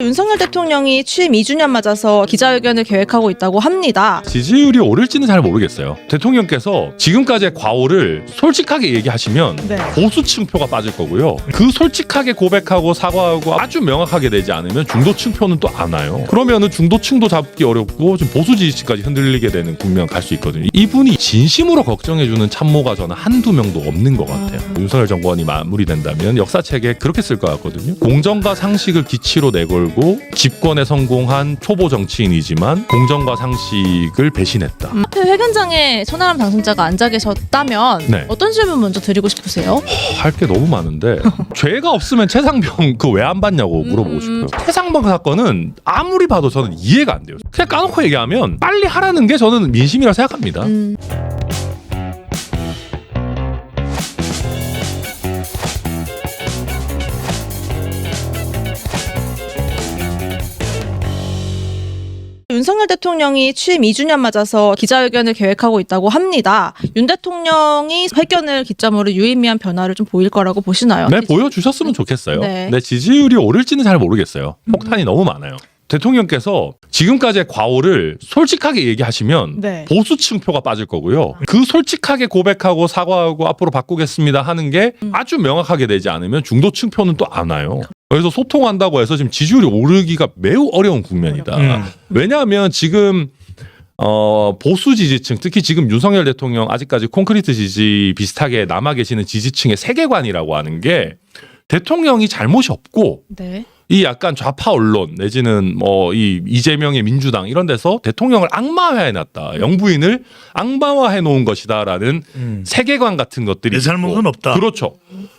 윤석열 대통령이 취임 2주년 맞아서 기자회견을 계획하고 있다고 합니다. 지지율이 오를지는 잘 모르겠어요. 대통령께서 지금까지의 과오를 솔직하게 얘기하시면 네. 보수층 표가 빠질 거고요. 그 솔직하게 고백하고 사과하고 아주 명확하게 되지 않으면 중도층 표는 또 안 와요. 그러면은 중도층도 잡기 어렵고 좀 보수 지지층까지 흔들리게 되는 국면 갈 수 있거든요. 이분이 진심으로 걱정해주는 참모가 저는 한두 명도 없는 것 같아요. 윤석열 정권이 마무리된다면 역사책에 그렇게 쓸 것 같거든요. 공정과 상식을 기치로 내걸고 집권에 성공한 초보 정치인이지만 공정과 상식을 배신했다. 앞에 회견장에 천하람 당선자가 앉아 계셨다면 네. 어떤 질문 먼저 드리고 싶으세요? 할 게 너무 많은데 죄가 없으면 최상병 그 왜안 받냐고 물어보고 음. 싶어요. 최상병 사건은 아무리 봐도 저는 이해가 안 돼요. 그냥 까놓고 얘기하면 빨리 하라는 게 저는 민심이라 생각합니다. 음, 윤석열 대통령이 취임 2주년 맞아서 기자회견을 계획하고 있다고 합니다. 윤 대통령이 회견을 기점으로 유의미한 변화를 좀 보일 거라고 보시나요? 네 보여주셨으면 좋겠어요. 네. 네 지지율이 오를지는 잘 모르겠어요. 폭탄이 너무 많아요. 대통령께서 지금까지의 과오를 솔직하게 얘기하시면 네. 보수층 표가 빠질 거고요. 그 솔직하게 고백하고 사과하고 앞으로 바꾸겠습니다 하는 게 아주 명확하게 되지 않으면 중도층 표는 또 안 와요. 그래서 소통한다고 해서 지금 지지율이 오르기가 매우 어려운 국면이다. 음. 왜냐하면 지금 어, 보수 지지층, 특히 지금 윤석열 대통령 아직까지 콘크리트 지지 비슷하게 남아 계시는 지지층의 세계관이라고 하는 게 대통령이 잘못이 없고 네. 이 약간 좌파 언론 내지는 뭐 이 이재명의 민주당 이런 데서 대통령을 악마화해 놨다. 영부인을 악마화해 놓은 것이다라는 음. 세계관 같은 것들이 내 잘못은 있고. 없다. 그렇죠.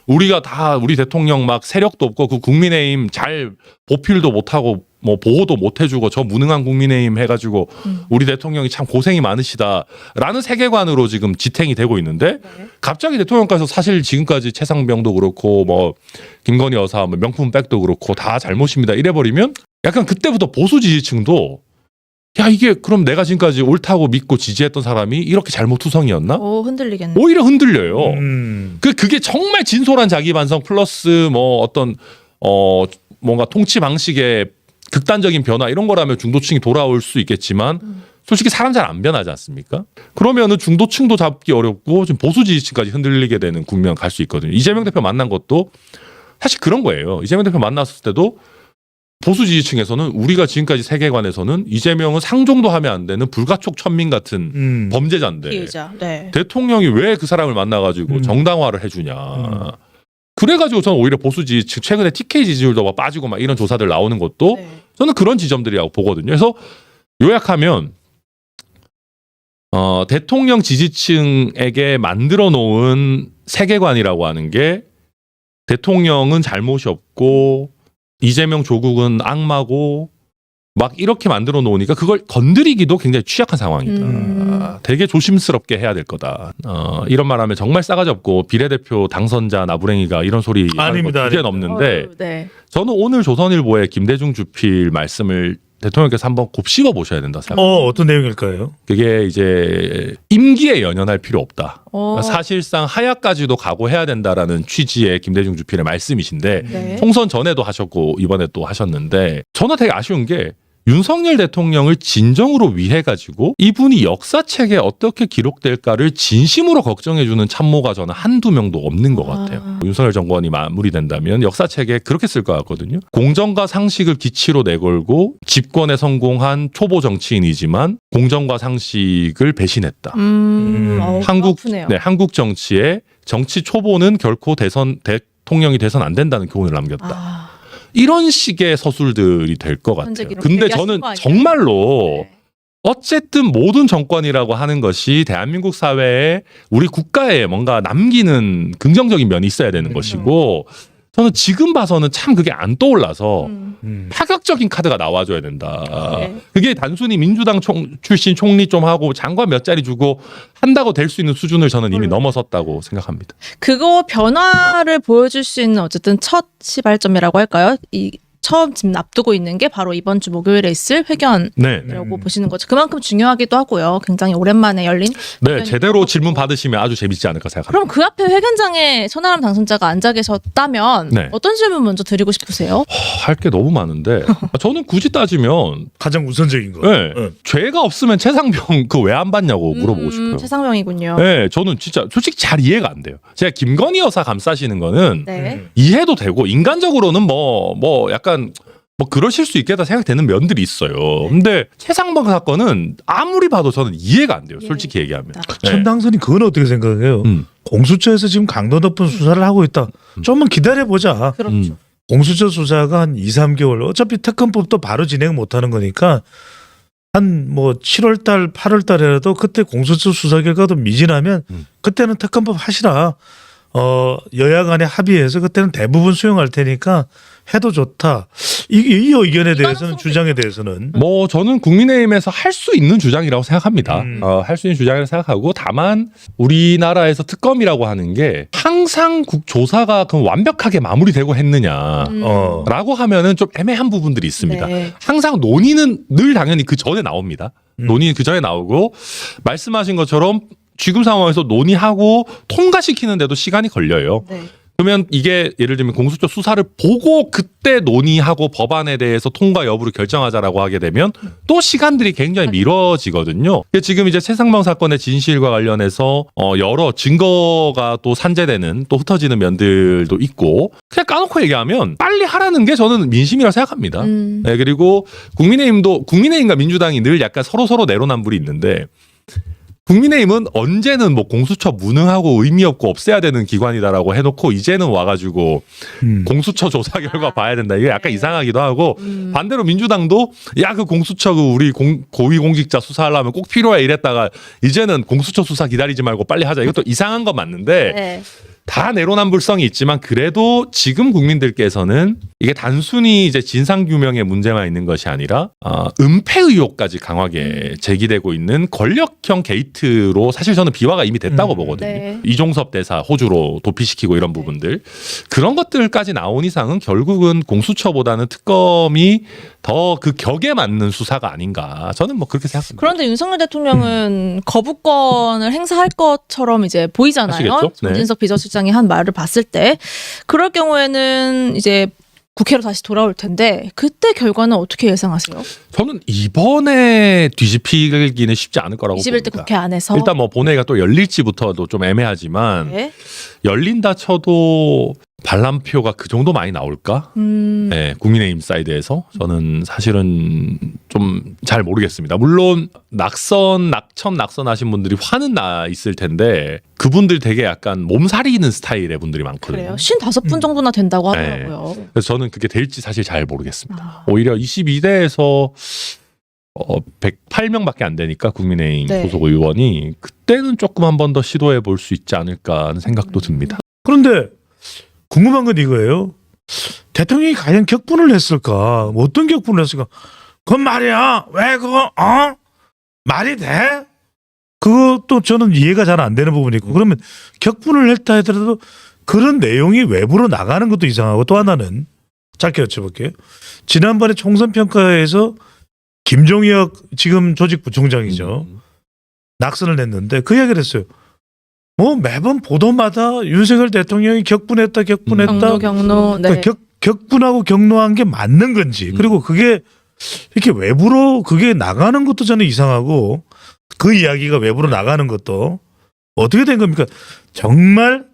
우리가 다 우리 대통령 막 세력도 없고 그 국민의힘 잘 보필도 못하고 뭐 보호도 못 해주고 저 무능한 국민의힘 해가지고 음. 우리 대통령이 참 고생이 많으시다라는 세계관으로 지금 지탱이 되고 있는데 갑자기 대통령께서 사실 지금까지 최상병도 그렇고 뭐 김건희 여사 뭐 명품백도 그렇고 다 잘못입니다 이래버리면 약간 그때부터 보수 지지층도 야 이게 그럼 내가 지금까지 옳다고 믿고 지지했던 사람이 이렇게 잘못 투성이었나 오 흔들리겠네. 오히려 흔들려요. 음. 그 그게 정말 진솔한 자기 반성 플러스 뭐 어떤 어 뭔가 통치 방식의 극단적인 변화 이런 거라면 중도층이 돌아올 수 있겠지만 솔직히 사람 잘 안 변하지 않습니까? 그러면은 중도층도 잡기 어렵고 지금 보수 지지층까지 흔들리게 되는 국면 갈 수 있거든요. 이재명 대표 만난 것도 사실 그런 거예요. 이재명 대표 만났을 때도 보수 지지층에서는 우리가 지금까지 세계관에서는 이재명은 상종도 하면 안 되는 불가촉 천민 같은 음. 범죄자인데 피해자. 네. 대통령이 왜 그 사람을 만나가지고 음. 정당화를 해주냐. 음. 그래가지고 저는 오히려 보수 지지층 최근에 TK 지지율도 막 빠지고 막 이런 조사들 나오는 것도 네. 저는 그런 지점들이라고 보거든요. 그래서 요약하면 어, 대통령 지지층에게 만들어 놓은 세계관이라고 하는 게 대통령은 잘못이 없고 이재명 조국은 악마고 막 이렇게 만들어 놓으니까 그걸 건드리기도 굉장히 취약한 상황이다. 음. 되게 조심스럽게 해야 될 거다. 어, 이런 말하면 정말 싸가지 없고 비례대표 당선자 나부랭이가 이런 소리 아닙니다, 이제 아닙니다. 넘는데 어휴, 네. 저는 오늘 조선일보의 김대중 주필 말씀을 대통령께서 한번 곱씹어 보셔야 된다 생각합니다. 어 어떤 내용일까요? 그게 이제 임기에 연연할 필요 없다. 어, 그러니까 사실상 하야까지도 각오해야 된다라는 취지의 김대중 주필의 말씀이신데 네. 총선 전에도 하셨고 이번에 또 하셨는데 저는 되게 아쉬운 게 윤석열 대통령을 진정으로 위해 가지고 이분이 역사책에 어떻게 기록될까를 진심으로 걱정해주는 참모가 저는 한두 명도 없는 것 같아요. 아. 윤석열 정권이 마무리된다면 역사책에 그렇게 쓸 것 같거든요. 공정과 상식을 기치로 내걸고 집권에 성공한 초보 정치인이지만 공정과 상식을 배신했다. 음, 음. 한국 아프네요. 네, 한국 정치에 정치 초보는 결코 대선 대통령이 돼선 안 된다는 교훈을 남겼다. 아, 이런 식의 서술들이 될 것 현재 같아요. 기록 근데 얘기하신 저는 거 아니에요? 정말로 네. 어쨌든 모든 정권이라고 하는 것이 대한민국 사회에 우리 국가에 뭔가 남기는 긍정적인 면이 있어야 되는 음. 것이고 저는 지금 봐서는 참 그게 안 떠올라서 음, 음. 파격적인 카드가 나와줘야 된다. 네. 그게 단순히 민주당 총, 출신 총리 좀 하고 장관 몇 자리 주고 한다고 될 수 있는 수준을 저는 이미 음. 넘어섰다고 생각합니다. 그거 변화를 보여줄 수 있는 어쨌든 첫 시발점이라고 할까요? 이 처음 지금 앞두고 있는 게 바로 이번 주 목요일에 있을 회견이라고 네. 음. 보시는 거죠. 그만큼 중요하기도 하고요. 굉장히 오랜만에 열린. 네, 제대로 질문 받으시면 아주 재밌지 않을까 생각합니다. 그럼 그 앞에 회견장에 천하람 당선자가 앉아 계셨다면 네. 어떤 질문 먼저 드리고 싶으세요? 할 게 너무 많은데 저는 굳이 따지면 가장 우선적인 거. 네, 응. 죄가 없으면 최상병 그 왜 안 받냐고 물어보고 음, 싶어요. 최상병이군요. 네, 저는 진짜 솔직히 잘 이해가 안 돼요. 제가 김건희 여사 감싸시는 거는 네. 음. 이해도 되고 인간적으로는 뭐 뭐 약간 뭐 그러실 수 있겠다 생각되는 면들이 있어요. 네. 근데 최상병 사건은 아무리 봐도 저는 이해가 안 돼요. 예. 솔직히 얘기하면. 네. 천 당선이 그건 어떻게 생각해요? 음. 공수처에서 지금 강도 높은 수사를 하고 있다. 좀만 기다려 보자. 그렇죠. 음. 공수처 수사가 한 2, 3개월 어차피 특검법도 바로 진행 못 하는 거니까 한 뭐 7월 달, 8월 달에라도 그때 공수처 수사 결과도 미진하면 음. 그때는 특검법 하시라. 어, 여야 간에 합의해서 그때는 대부분 수용할 테니까 해도 좋다. 이, 이 의견에 대해서는 주장에 대해서는 뭐 저는 국민의힘에서 할 수 있는 주장이라고 생각합니다. 음. 어, 할 수 있는 주장이라고 생각하고 다만 우리나라에서 특검이라고 하는 게 항상 국조사가 그럼 완벽하게 마무리되고 했느냐. 음. 어. 라고 하면은 좀 애매한 부분들이 있습니다. 네. 항상 논의는 늘 당연히 그 전에 나옵니다. 음. 논의는 그 전에 나오고 말씀하신 것처럼 지금 상황에서 논의하고 통과시키는데도 시간이 걸려요. 네. 그러면 이게 예를 들면 공수처 수사를 보고 그때 논의하고 법안에 대해서 통과 여부를 결정하자라고 하게 되면 또 시간들이 굉장히 미뤄지거든요. 근데 지금 이제 최상병 사건의 진실과 관련해서 어 여러 증거가 또 산재되는 또 흩어지는 면들도 있고 그냥 까놓고 얘기하면 빨리 하라는 게 저는 민심이라고 생각합니다. 음. 네, 그리고 국민의힘도 국민의힘과 민주당이 늘 약간 서로 서로 내로남불이 있는데 국민의힘은 언제는 뭐 공수처 무능하고 의미 없고 없애야 되는 기관이다라고 해놓고 이제는 와가지고 음. 공수처 조사 결과 봐야 된다. 이게 약간 네. 이상하기도 하고 음. 반대로 민주당도 야 그 공수처 그 우리 공, 고위공직자 수사하려면 꼭 필요해 이랬다가 이제는 공수처 수사 기다리지 말고 빨리 하자. 이것도 이상한 건 맞는데 네. 다 내로남불성이 있지만 그래도 지금 국민들께서는 이게 단순히 이제 진상 규명의 문제만 있는 것이 아니라 아, 은폐 의혹까지 강하게 제기되고 있는 권력형 게이트로 사실 저는 비화가 이미 됐다고 음. 보거든요. 네. 이종섭 대사 호주로 도피시키고 이런 네. 부분들 그런 것들까지 나온 이상은 결국은 공수처보다는 특검이 더 그 격에 맞는 수사가 아닌가 저는 뭐 그렇게 생각합니다. 그런데 윤석열 대통령은 거부권을 행사할 것처럼 이제 보이잖아요. 하시겠죠? 네. 정진석 비서실장이 한 말을 봤을 때 그럴 경우에는 이제 국회로 다시 돌아올 텐데 그때 결과는 어떻게 예상하세요? 저는 이번에 뒤집히기는 쉽지 않을 거라고 21대 봅니다. 국회 안에서 일단 뭐 본회의가 또 열릴지부터도 좀 애매하지만 네. 열린다 쳐도 반란표가 그 정도 많이 나올까? 음, 네, 국민의힘 사이드에서 저는 사실은 좀 잘 모르겠습니다. 물론 낙선, 낙천 낙선하신 분들이 화는 나 있을 텐데 그분들 되게 약간 몸살이는 스타일의 분들이 많거든요. 그래요. 55분 음. 정도나 된다고 네. 하더라고요. 그래서 저는 그게 될지 사실 잘 모르겠습니다. 아, 오히려 22대에서 어, 108명밖에 안 되니까 국민의힘 네. 소속 의원이 그때는 조금 한 번 더 시도해 볼 수 있지 않을까 하는 생각도 음. 듭니다. 그런데 궁금한 건 이거예요. 대통령이 과연 격분을 했을까? 뭐 어떤 격분을 했을까? 그건 말이야. 왜 그거 어? 말이 돼? 그것도 저는 이해가 잘 안 되는 부분이 있고 그러면 격분을 했다 하더라도 그런 내용이 외부로 나가는 것도 이상하고 또 하나는 짧게 여쭤볼게요. 지난번에 총선 평가에서 김종혁 지금 조직부총장이죠. 음. 낙선을 냈는데 그 이야기를 했어요. 뭐 매번 보도마다 윤석열 대통령이 격분했다 격분했다 경로 경로 네. 그러니까 격, 격분하고 격노한 게 맞는 건지 음. 그리고 그게 이렇게 외부로 그게 나가는 것도 저는 이상하고 그 이야기가 외부로 나가는 것도 어떻게 된 겁니까? 정말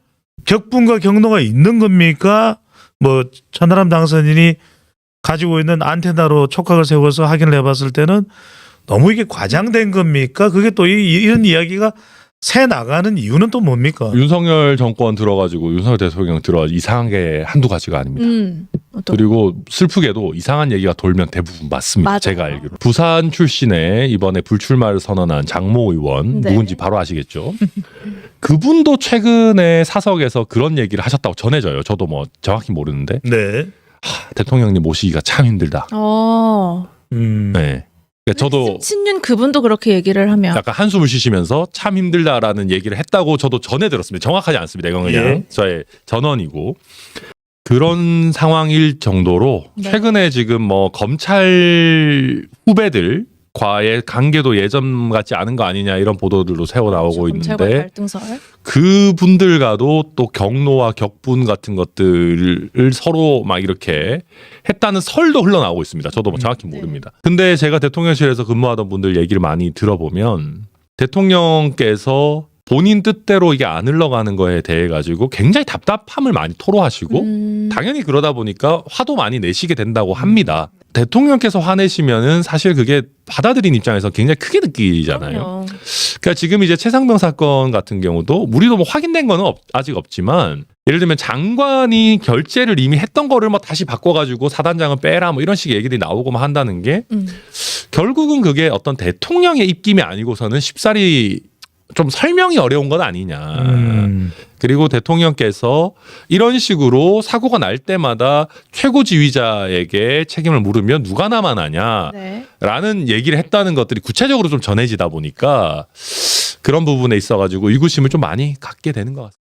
격분과 격노가 있는 겁니까? 뭐 천하람 당선인이 가지고 있는 안테나로 촉각을 세워서 확인을 해봤을 때는 너무 이게 과장된 겁니까? 그게 또 이, 이런 이야기가 새 나가는 이유는 또 뭡니까? 윤석열 정권 들어가지고 윤석열 대통령 들어 이상한 게 한두 가지가 아닙니다. 음, 어떤 그리고 슬프게도 이상한 얘기가 돌면 대부분 맞습니다. 맞아요. 제가 알기로 부산 출신의 이번에 불출마를 선언한 장모 의원 네. 누군지 바로 아시겠죠? 그분도 최근에 사석에서 그런 얘기를 하셨다고 전해져요. 저도 뭐 정확히 모르는데 네. 하, 대통령님 모시기가 참 힘들다. 어. 음. 네. 그러니까 저도 신윤 그분도 그렇게 얘기를 하면 약간 한숨을 쉬시면서 참 힘들다라는 얘기를 했다고 저도 전해 들었습니다. 정확하지 않습니다. 이건 그냥 예. 저의 전언이고. 그런 상황일 정도로 네. 최근에 지금 뭐 검찰 후배들 과의 관계도 예전 같지 않은 거 아니냐 이런 보도들도 새어 나오고 검찰과 있는데 갈등설. 그 분들과도 또 경로와 격분 같은 것들을 서로 막 이렇게 했다는 설도 흘러나오고 있습니다. 저도 뭐 정확히 네. 모릅니다. 근데 제가 대통령실에서 근무하던 분들 얘기를 많이 들어보면 대통령께서 본인 뜻대로 이게 안 흘러가는 거에 대해 가지고 굉장히 답답함을 많이 토로하시고 음, 당연히 그러다 보니까 화도 많이 내시게 된다고 합니다. 대통령께서 화내시면은 사실 그게 받아들인 입장에서 굉장히 크게 느끼잖아요. 그럼요. 그러니까 지금 이제 최상병 사건 같은 경우도 우리도 뭐 확인된 거는 없- 아직 없지만 예를 들면 장관이 결재를 이미 했던 거를 뭐 다시 바꿔가지고 사단장은 빼라 뭐 이런 식의 얘기들이 나오고 막 한다는 게 음. 결국은 그게 어떤 대통령의 입김이 아니고서는 쉽사리 좀 설명이 어려운 건 아니냐. 음. 그리고 대통령께서 이런 식으로 사고가 날 때마다 최고 지휘자에게 책임을 물으면 누가 남아나냐. 네. 라는 얘기를 했다는 것들이 구체적으로 좀 전해지다 보니까 그런 부분에 있어가지고 의구심을 좀 많이 갖게 되는 것 같습니다.